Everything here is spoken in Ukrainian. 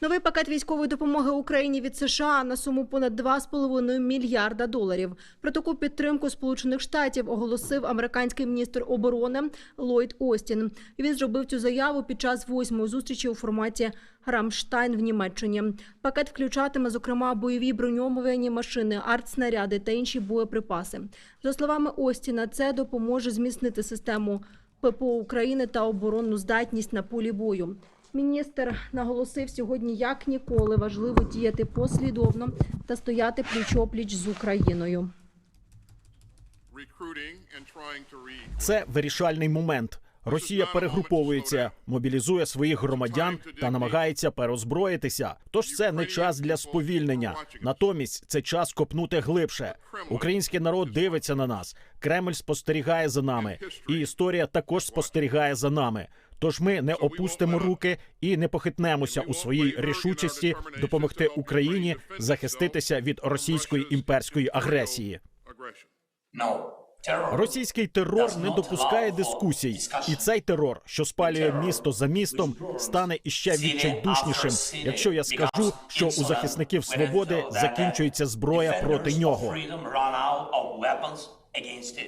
Новий пакет військової допомоги Україні від США на суму понад 2,5 мільярда доларів. Про таку підтримку Сполучених Штатів оголосив американський міністр оборони Ллойд Остін. Він зробив цю заяву під час восьмої зустрічі у форматі Рамштайн в Німеччині. Пакет включатиме, зокрема, бойові броньовані машини, артснаряди та інші боєприпаси. За словами Остіна, це допоможе зміцнити систему ППО України та оборонну здатність на полі бою. Міністр наголосив сьогодні, як ніколи важливо діяти послідовно та стояти пліч-опліч з Україною. Це вирішальний момент. Росія перегруповується, мобілізує своїх громадян та намагається перозброїтися. Тож це не час для сповільнення. Натомість це час копнути глибше. Український народ дивиться на нас. Кремль спостерігає за нами, і історія також спостерігає за нами. Тож ми не опустимо руки і не похитнемося у своїй рішучості допомогти Україні захиститися від російської імперської агресії. Російський терор не допускає дискусій, і цей терор, що спалює місто за містом, стане іще відчайдушнішим, якщо я скажу, що у захисників свободи закінчується зброя проти нього.